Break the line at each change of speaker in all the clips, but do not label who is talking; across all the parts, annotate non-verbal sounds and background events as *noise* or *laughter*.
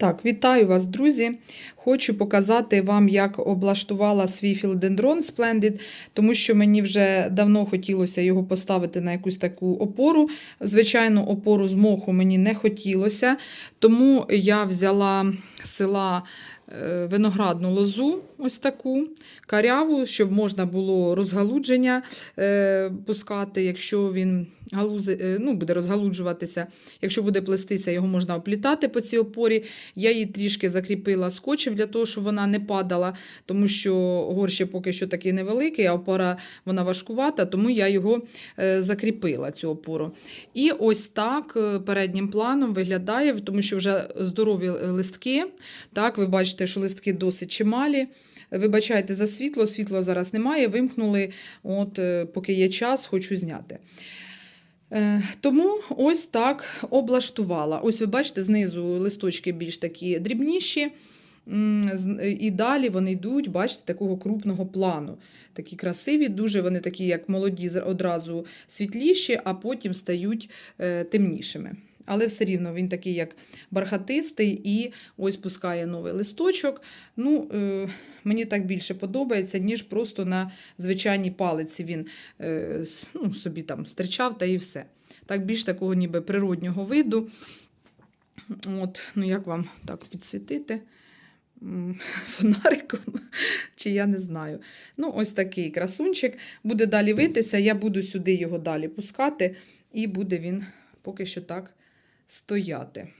Так, вітаю вас, друзі. Хочу показати вам, як облаштувала свій філодендрон Splendid, тому що мені вже давно хотілося його поставити на якусь таку опору. Звичайно, опору з моху мені не хотілося, тому я взяла з села е, виноградну лозу, ось таку каряву, щоб можна було розгалудження е, пускати, якщо він галузи, е, ну, буде розгалуджуватися. Якщо буде плестися, його можна оплітати по цій опорі. Я її трішки закріпила скотчем для того, щоб вона не падала, тому що горщик поки що такий невеликий, а опора вона важкувата, тому я його е, закріпила, цю опору. І ось так переднім планом виглядає, тому що вже здорові листки. Так, ви бачите, що листки досить чималі. Вибачайте за світло, світла зараз немає. Вимкнули, от, е, поки є час, хочу зняти. Е, Тому ось так облаштувала. Ось ви бачите, знизу листочки більш такі дрібніші. І далі вони йдуть, бачите, такого крупного плану. Такі красиві, дуже вони такі, як молоді, одразу світліші, а потім стають е, темнішими. Але все рівно він такий, як бархатистий, і ось пускає новий листочок. Ну, е, мені так більше подобається, ніж просто на звичайній палиці він е, ну, собі там стричав та і все. Так більш такого ніби природнього виду. От, ну як вам так підсвітити? *laughs* Фонариком, чи я не знаю. Ну, ось такий красунчик. Буде далі витися, я буду сюди його далі пускати, і буде він поки що так стояти.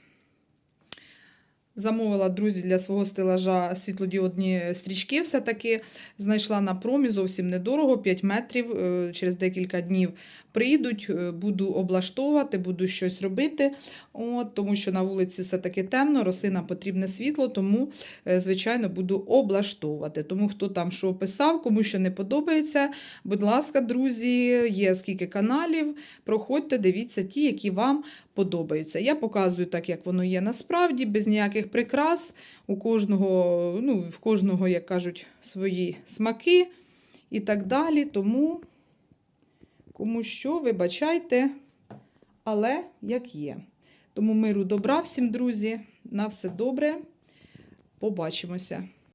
Замовила, друзі, для свого стелажа світлодіодні стрічки все-таки. Знайшла на промі зовсім недорого, 5 метрів. е, Через декілька днів прийдуть, е, буду облаштовувати, буду щось робити. От, тому що на вулиці все-таки темно, рослинам потрібне світло, тому, е, звичайно, буду облаштовувати. Тому хто там що писав, кому що не подобається, будь ласка, друзі, є скільки каналів. Проходьте, дивіться ті, які вам подобаються. Я показую так, як воно є насправді, без ніяких прикрас. У кожного, ну, в кожного, як кажуть, свої смаки і так далі. Тому, кому що, вибачайте, але як є. Тому миру добра всім, друзі. На все добре. Побачимося.